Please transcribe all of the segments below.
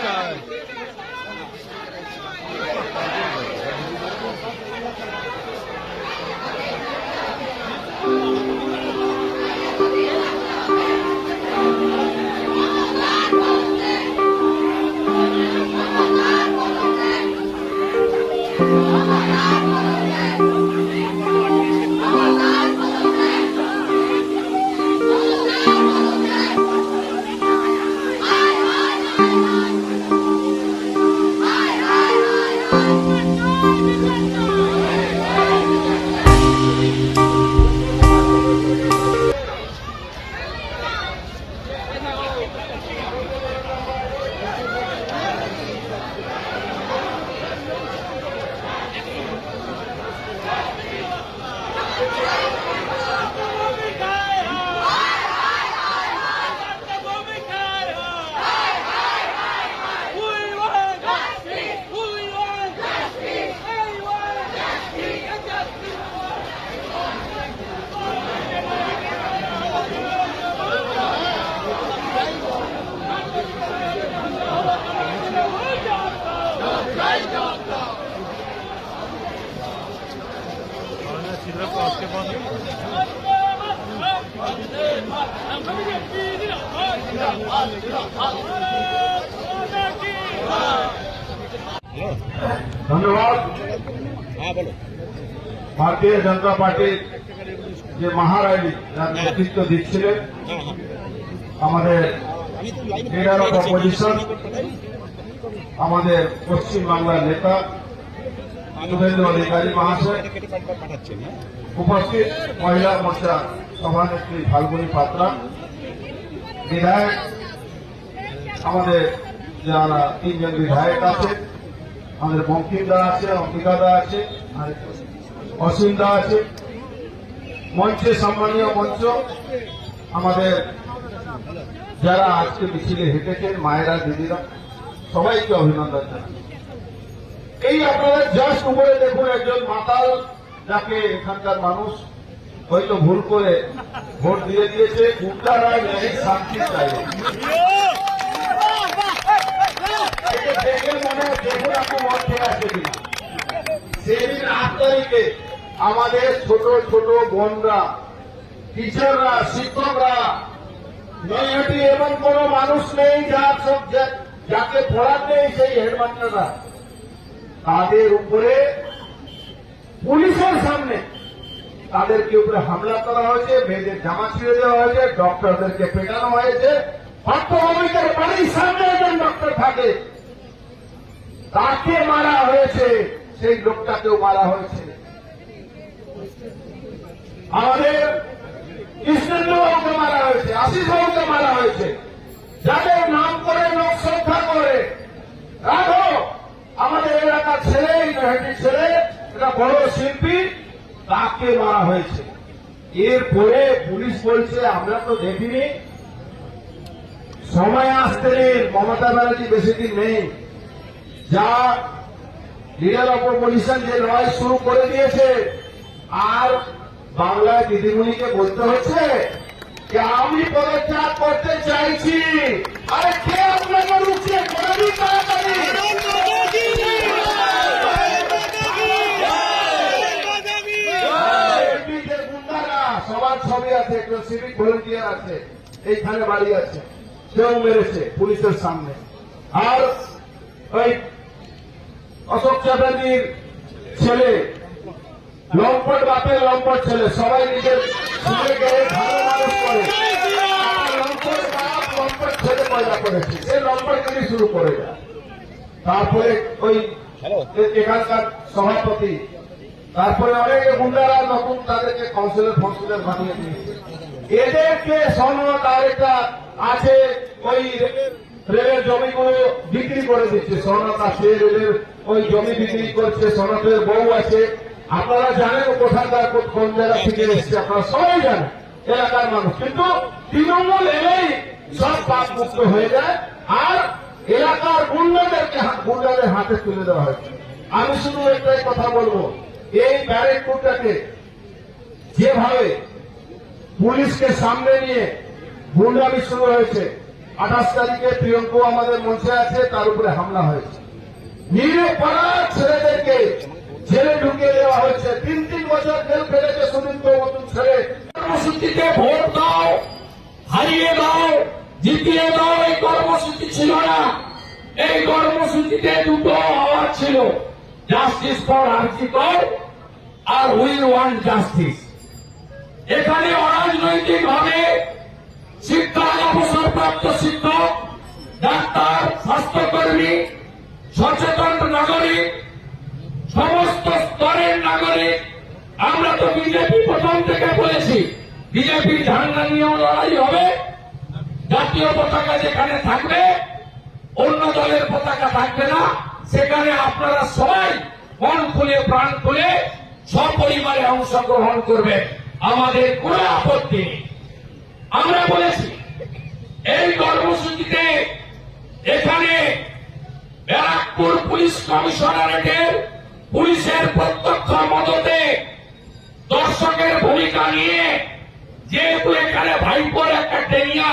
চাই ধন্যবাদ। ভারতীয় জনতা পার্টির যে মহারানী যার নেতৃত্ব দিচ্ছিলেন আমাদের লিডার অফ অপোজিশন আমাদের পশ্চিম বাংলার নেতা শুভেন্দু অধিকারী মহাশয় উপস্থিত মহিলা মোর্চা সভানেত্রী ফাল্গুনী পাত্রা বিধায়ক, আমাদের যারা তিনজন বিধায়ক আছে, আমাদের বঙ্কিম দা আছে অম্বিকা আছে, আর অসীম দা আছে। মঞ্চে সম্মানীয় মঞ্চ, আমাদের যারা আজকে মিছিলে হেঁটেছেন, মায়েরা, দিদিরা, সবাইকে অভিনন্দন জানাই। এই আপনারা জাস্ট উপরে দেখুন একজন মাতাল, যাকে এখানকার মানুষ হয়তো ভুল করে। ভোট দিয়ে দিয়েছে গুন্ডারা নেই, শান্তি সেদিন আট তারিখে আমাদের ছোট ছোট বোনরা, টিচাররা, শিক্ষকরা, মেয়েটি এবং কোন মানুষ নেই যার সব যাকে পড়ার নেই সেই হেডমাস্টাররা। তাদের উপরে পুলিশের সামনে তাদেরকে উপরে হামলা করা হয়েছে, মেয়েদের জামা ছিঁড়ে দেওয়া হয়েছে, ডক্টরদেরকে পেটানো হয়েছে। পাঠ্যভূমিকার বাড়ির সামনে একজন ডক্টর থাকে। তাকে মারা হয়েছে, সেই লোকটাকেও মারা হয়েছে। আমাদের কৃষ্ণেন্দ্রবাবুকে মারা হয়েছে আশিস বাবুকে মারা হয়েছে। যাদের নাম করে, লোক শ্রদ্ধা করে। রাখো আমাদের এলাকার ছেলে, ইউনিভার্সিটির ছেলে এটা বড় শিল্পী। তাকে মারা হয়েছে। এরপরে পুলিশ বলছে, আমরা তো দেখিনি। সময় আসতে নেই, মমতা ব্যানার্জি বেশি দিন নেই। যা লিডার অপোজিশন যে লড়াই শুরু করে দিয়েছে, আর বাংলায় দিদিমণিকে বলতে হচ্ছে, যে আমি পদত্যাগ করতে চাইছি। আরে কে আপনাকে রুখছে করে তাড়াতাড়ি? সবার ছবি আছে, একজন সিভিক ভলেন্টিয়ার আছে, এইখানে বাড়ি আছে, কেউ মেরেছে পুলিশের সামনে। আর ওই অশোক চ্যাটার্জির ছেলে, লম্পট বাপের লম্পট ছেলে, সবাই নিজের ভালো মানুষ করে। লম্পট লম্পট ছেলে পয়দা করেছে, সে লম্পটগিরি শুরু করে তারপরে ওই এখানকার সভাপতি তারপরে অনেক গুন্ডারা নতুন তাদেরকে কাউন্সিলর ফাউন্সিলর বানিয়ে দিয়েছে। এদেরকে আর একটা আছে ওই রেলের জমিগুলো বিক্রি করে দিচ্ছে। সনদ আছে রেলের ওই জমি বিক্রি করছে সনদের বউ আছে। আপনারা জানেন কোথাকার কোন- জায়গা থেকে এসছে, আপনারা সবাই জানেন। এলাকার মানুষ। কিন্তু তৃণমূল এলেই সব পাপ মুক্ত হয়ে যায় আর এলাকার গুন্ডাদেরকে গুন্ডাদের হাতে তুলে দেওয়া হয়েছে। আমি শুধু একটাই কথা বলব এই ব্যারেকপুরটাকে যেভাবে পুলিশকে সামনে নিয়ে গুন্ডামি শুরু হয়েছে, আঠাশ তারিখে প্রিয়ঙ্কু আমাদের মঞ্চে আছে, তার উপরে হামলা হয়েছে। নিরপরাধ ছেলেদেরকে জেলে ঢুকিয়ে দেওয়া হয়েছে। তিন তিন বছর জেল ফেলেছে সুনীল মতন ছেলে। কর্মসূচিতে ভোট দাও, হারিয়ে দাও, জিতিয়ে দাও, এই কর্মসূচি ছিল না। এই কর্মসূচিতে দুটো আওয়াজ ছিল। জাস্টিস ফর আর্জিকর আর উইল ওয়ান জাস্টিস। এখানে অরাজনৈতিক ভাবে শিক্ষা অবসরপ্রাপ্ত শিক্ষক ডাক্তার, স্বাস্থ্যকর্মী, সচেতন নাগরিক, সমস্ত স্তরের নাগরিক। আমরা তো বিজেপি প্রথম থেকে বলেছি, বিজেপির ঝান্ডা নিয়েও লড়াই হবে। জাতীয় পতাকা যেখানে থাকবে, অন্য দলের পতাকা থাকবে না। সেখানে আপনারা সবাই মন খুলে, প্রাণ খুলে সপরিবারে অংশগ্রহণ করবেন আমাদের কোনো আপত্তি নেই। আমরা বলেছি, এই কর্মসূচিতে এখানে ব্যারাকপুর পুলিশ কমিশনারেটের পুলিশের প্রত্যক্ষ মদতে দর্শকের ভূমিকা নিয়ে যেহেতু এখানে ভাইপোর একটা টেনিয়া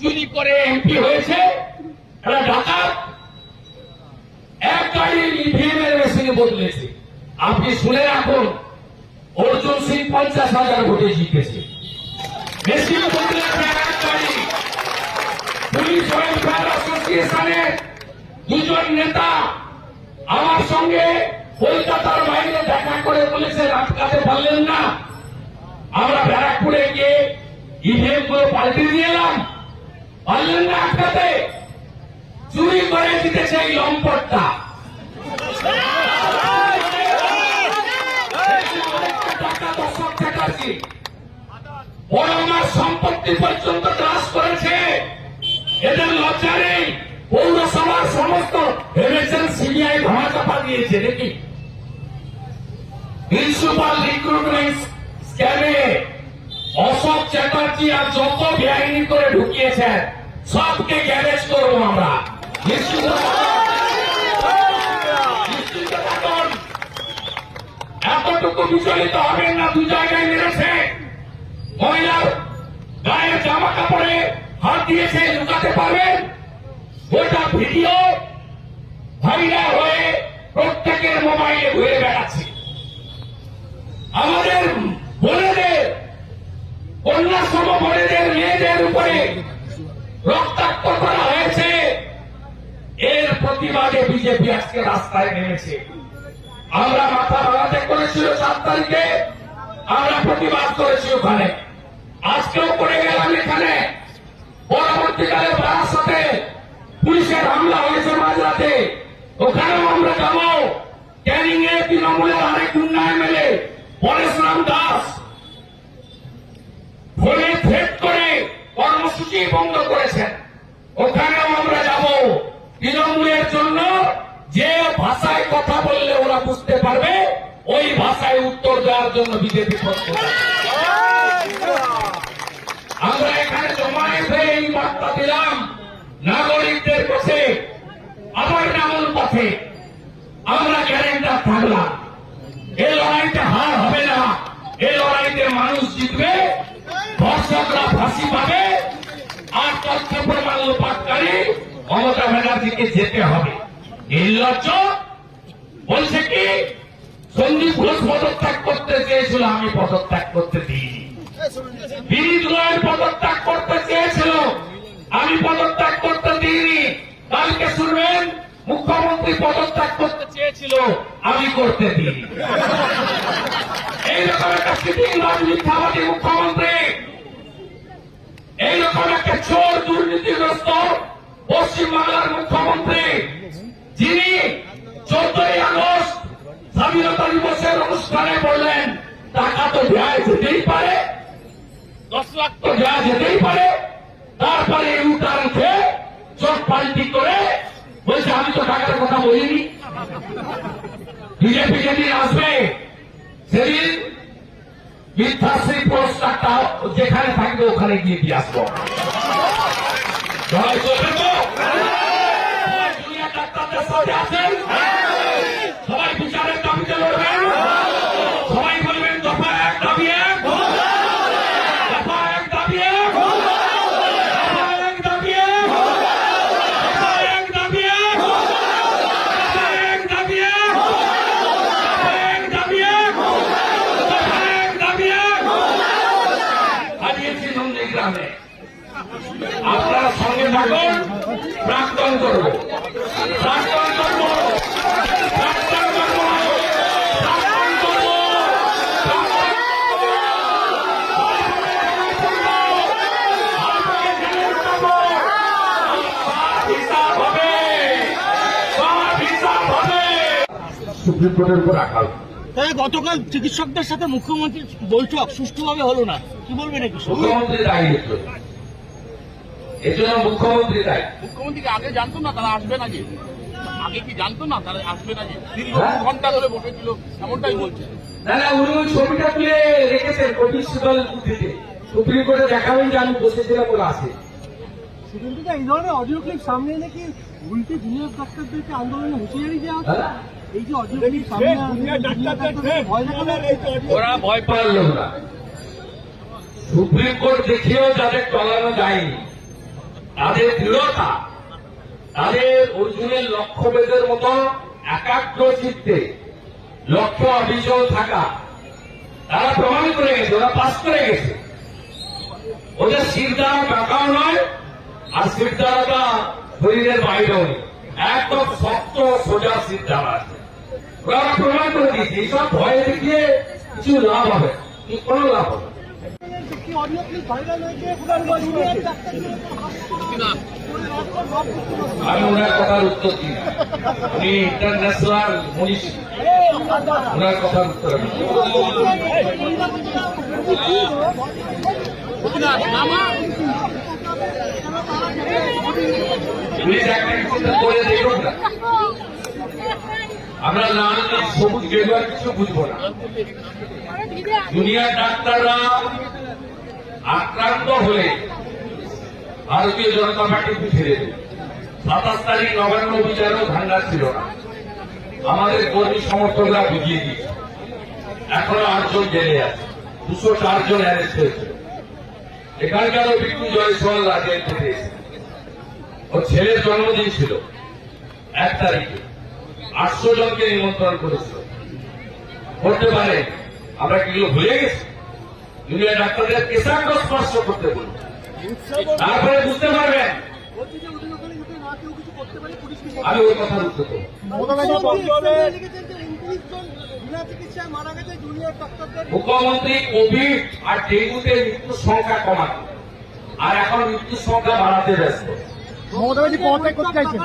চুরি করে এমপি হয়েছে, একটা ডাকাত, এক গাড়ি ইভিএম এর মেশিনে বদলেছে। আপনি শুনে রাখুন, অর্জুন সিং পঞ্চাশ হাজার ভোটে জিতেছে। দুজন নেতা আমার সঙ্গে কলকাতার বাইরে দেখা করে বলেছে আটকাতে পারলেন না। আমরা ব্যারাকপুরে গিয়ে ইভিএমগুলো পাল্টে দিয়ে এলাম। পারলেন না আটকাতে চুরি করে দিতেছে এই লম্পটটা। টাকা দর্শক চ্যাটার্জি বড় আমার সম্পত্তি পর্যন্ত ক্রাস করেছে। এদের লজ্জা নেই। পৌরসভার সমস্ত ভেবেছেন সিবিআই ধামা চাপা দিয়েছে, নাকি? প্রিন্সিপাল রিক্রুটমেন্ট স্ক্যামে অশোক চ্যাটার্জি আর যত বেআইনি করে ঢুকিয়েছেন, সবকে গ্যারেজ করব আমরা। এতটুকু বিচলিত হবেন না, দু জায়গায় মেরেছে। মহিলার গায়ের জামা কাপড়ে হাত দিয়েছে লুকাতে পারবেন গোটা ভিডিও ভাইরাল হয়ে প্রত্যেকের মোবাইলে ঘুরে বেড়াচ্ছে। আমাদের বোনেদের কন্যা সম বোনেদের, মেয়েদের উপরে রক্তাক্ত করা হয়েছে। এর প্রতিবাদে বিজেপি আজকে রাস্তায় নেমেছে। আমরা মাথা বাড়াতে করেছিল সাত তারিখে। আমরা প্রতিবাদ করেছি ওখানে। আজকেও করে গেলাম এখানে। পরবর্তীকালে বারাসাতে পুলিশের হামলা হয়েছে মাঝরাতে। ওখানেও আমরা যাব। ক্যানিং এ তৃণমূলের আরেক উন্নয়ন মেলে পরেশরাম দাস ফোনে থ্রেট করে কর্মসূচি বন্ধ করেছেন। ওখানেও আমরা যাব। তৃণমূলের জন্য যে ভাষায় কথা বললে ওরা বুঝতে পারবে, ওই ভাষায় উত্তর দেওয়ার জন্য বিজেপি আমরা এখানে জমায়েত হয়ে এই বার্তা দিলাম, নাগরিকদের কাছে, আবার নামল পথে। আমরা গ্যারেন্টার থাকলাম। এই লড়াইটা হার হবে না। এই লড়াইতে মানুষ জিতবে ধর্ষকরা ফাঁসি পাবে, আর তথ্য প্রমাণ লোপাটকারী মমতা ব্যানার্জিকে যেতে হবে। নির্লজ্জ। বলছে কি? সন্দীপ ঘোষ পদত্যাগ করতে চেয়েছিল, আমি পদত্যাগ করতে দিইনি। বিরোধী পদত্যাগ করতে চেয়েছিল, আমি পদত্যাগ করতে দিইনি। কালকে শুনবেন, মুখ্যমন্ত্রী পদত্যাগ করতে চেয়েছিল, আমি করতে দিইনি। এইরকম একটা সিটিংবাজ মিথ্যাবাদী মুখ্যমন্ত্রী। এইরকম একটা চোর দুর্নীতিগ্রস্ত পশ্চিমবাংলার মুখ্যমন্ত্রী। যিনি চোদ্দই আগস্ট স্বাধীনতা দিবসের অনুষ্ঠানে বললেন, টাকা তো দেওয়া যেতেই পারে, দশ লাখ তো দেওয়া যেতেই পারে, তারপরে ইউটার্ন খেয়ে চোখ পাল্টি করে বলছে, আমি তো টাকার কথা বলিনি। বিজেপি যেদিন আসবে, সেদিন মিথ্যাশ্রী পুরস্কারটা যেখানে থাকবে, ওখানে গিয়ে দিয়ে আসব সবাই দুনিয়া ডাক্তারদের সাথে আছেন সবাই বিচারের দাবিতে লড়বেন সবাই বলবেন দফা এক দাবি এক দফা এক দাবি এক দফা এক দাবি এক আপনারা সঙ্গে থাকুন প্রাক্তন করব প্রাক্তন করব প্রাক্তন করব প্রাক্তন করব হিসাব হবে সব হিসাব হবে সুপ্রিম কোর্টের উপর রাখা হবে তবে গতকাল চিকিৎসকদের সাথে মুখ্যমন্ত্রীর বৈঠক সুষ্ঠুভাবে হলো না। কি বলবেন একটু মুখ্যমন্ত্রী দায়ী এর জন্য। এর জন্য মুখ্যমন্ত্রী দায়ী মুখ্যমন্ত্রী আগে জানতো না তারা আসবে না যে আগে কি জানতো না তারা আসবে না যে দীর্ঘ হ্যাঁ। ঘণ্টা ধরে বসেছিল এমনটাই বলছে। না না উনি ওই ছবিটা তুলে রেখেছেন কপিল সিবাল বুদ্ধিতে সুপ্রিম কোর্টে দেখাবেন যে আমি বসেছিলাম বলে আছে কিন্তু এই ধরনের অডিও ক্লিপ সামনে এনে কি উল্টে জুনিয়র ডাক্তারদেরকে আন্দোলনে হুঁশিয়ারি দেওয়া ওরা ভয় পারল না। সুপ্রিম কোর্ট দেখেও যাদের টলানো যায়নি। তাদের দৃঢ়তা তাদের অর্জুনের লক্ষ্যভেদের মতো একাগ্র চিত্তে লক্ষ্য অবিচল থাকা। তারা প্রমাণ করে গেছে ওরা পাস করে গেছে। ওদের শির দ্বারা টাকাও নয় আর শির দ্বারাটা শরীরের বাইরেও নেই। একদম শক্ত সোজা শির দ্বারা আছে। ওরা প্রমাণ করে দিয়েছে এইসব ভয় দেখিয়ে কিছু লাভ হবে। কোনো লাভ হবে। আমি ওনার কথার উত্তর দিই উনি ইন্টারন্যাশনাল মনীষী ওনার কথার উত্তর দেখুক না আমরা লাল সবুজ গেরুয়ার কিছু বুঝব না। দুনিয়ার ডাক্তাররা আক্রান্ত হলে ভারতীয় জনতা পার্টি পিছিয়ে দেবে সাতাশ তারিখ নবান্ন বিচারেও ধান্দা ছিল না। আমাদের কর্মী সমর্থকরা বুঝিয়ে দিয়েছে। এখনও আটজন জেলে আছে। দুশো চারজন অ্যারেস্ট হয়েছে। এখানকারও বিট্টু জয়সওয়াল রাজের থেকে। ওর ছেলের জন্মদিন ছিল। এক তারিখে। আটশো জনকে নিমন্ত্রণ করেছিল করতে পারে, আমরা কি ভুলে গেছি? দুনিয়া ডাক্তারদের পেশাগ্র স্পর্শ করতে বলুন। তারপরে বুঝতে পারবেন? আমি ওই কথার উত্তর মুখ্যমন্ত্রী লিখেছেন যে 29 জন বিনা চিকিৎসায় মারা গেছে জুনিয়র ডাক্তারদের মুখ্যমন্ত্রী কোভিড আর ডেঙ্গুতে মৃত্যুর সংখ্যা কমাতে, আর এখন মৃত্যুর সংখ্যা বাড়াতে ব্যস্ত। মমতা ব্যানার্জি পদত্যাগ করতে চাইছেন।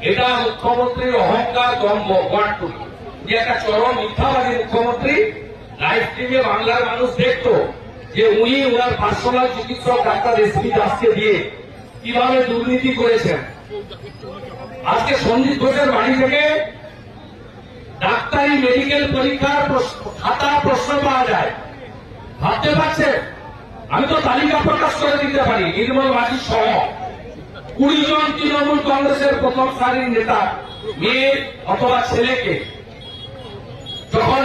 এটা মুখ্যমন্ত্রীর অহংকার দম্ভ যে একটা চরম মিথ্যাবাদী মুখ্যমন্ত্রী লাইভ বাংলার মানুষ দেখতো যে উনি ওনার পার্সোনাল চিকিৎসক ডাক্তার এসপি দাসকে দিয়ে কীভাবে দুর্নীতি করেছেন। আজকে সন্দীপ ঘোষের বাড়ি থেকে ডাক্তারি মেডিকেল পরীক্ষার প্রশ্ন- খাতা প্রশ্ন পাওয়া যায়। ভাবতে পারছেন? আমি তো তালিকা প্রকাশ করে দিতে পারি। নির্মল মাঝি সহ কুড়ি জন তৃণমূল কংগ্রেসের প্রথম সারির নেতা, মেয়ে অথবা ছেলেকে। যখন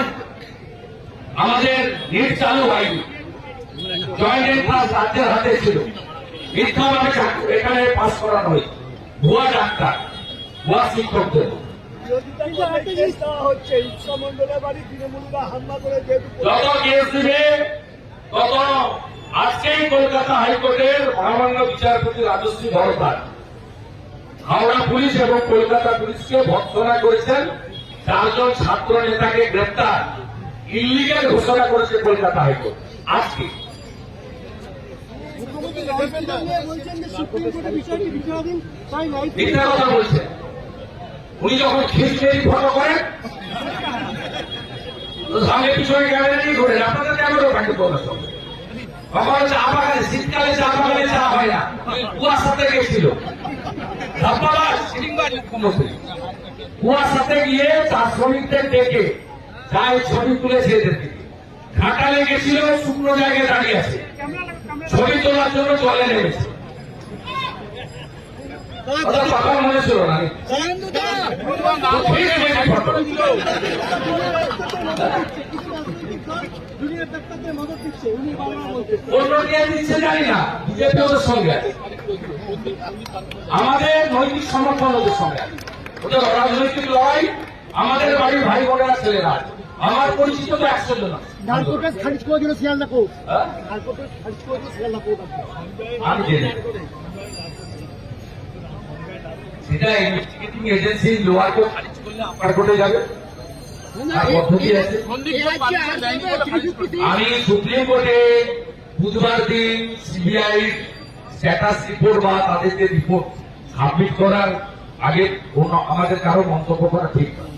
আমাদের নিট চালু হয়নি জয়েন্ট এন্ট্রান্স রাজ্যের হাতে ছিল। মিথ্যাভাবে এখানে পাস করানো হয়েছে ভুয়া ডাক্তার, ভুয়া শিক্ষকদের যত কেস দিবে, তত আজকেই কলকাতা হাইকোর্টের মহামান্য বিচারপতি রাজশ্রী ভরদ্বাজ হাওড়া পুলিশ এবং কলকাতা পুলিশকে ভর্সনা করেছেন। চারজন ছাত্র নেতাকে গ্রেপ্তার, ইলিগেল ঘোষণা করেছে কলকাতা হাইকোর্ট। আজকে উনি যখন খিচড়ি ফটো করেন সামনে পিছনে ক্যামেরা নিয়ে ঘুরেন। আপনাদের ক্যামেরাও থাকে তোমার সঙ্গে চা বাগানে শীতকালে চা বাগানে চা হয় না। কুয়াশাতে গেছিল। কুয়াশাতে গিয়ে চা শ্রমিকদের ডেকে চায় ছবি তুলেছে এদেরকে ঘাটালে গেছিল শুকনো জায়গায় দাঁড়িয়ে আছে। ছবি তোলার জন্য জলে নেমেছে। মনে ছিল না ঠিক আছে, ফটো। ডাক্তারদের মদত দিচ্ছে উনি বাংলা বলছেন অন্য কে দিচ্ছে জানি না বিজেপি ওদের সঙ্গে আছে। আমাদের নৈতিক সমর্থন ওদের সঙ্গে আছে। ওদের রাজনৈতিক লড়াই আমাদের বাড়ির ভাই বোনেরা ছেলেরা আমার পরিচিত তো একশো জন আছে। খারিজ করে দিল শিয়ালদা কোর্ট? খারিজ করে দিল শিয়ালদা কোর্ট আমি জেনে সেটা ইনভেস্টিগেটিং এজেন্সি লোয়ার কোর্ট খারিজ করলে আপার কোর্টে যাবে পদ্ধতি আছে আমি সুপ্রিম কোর্টে বুধবার দিন সিবিআই স্ট্যাটাস রিপোর্ট বা তাদের যে রিপোর্ট সাবমিট করার আগে আমাদের কারও মন্তব্য করা ঠিক নয়।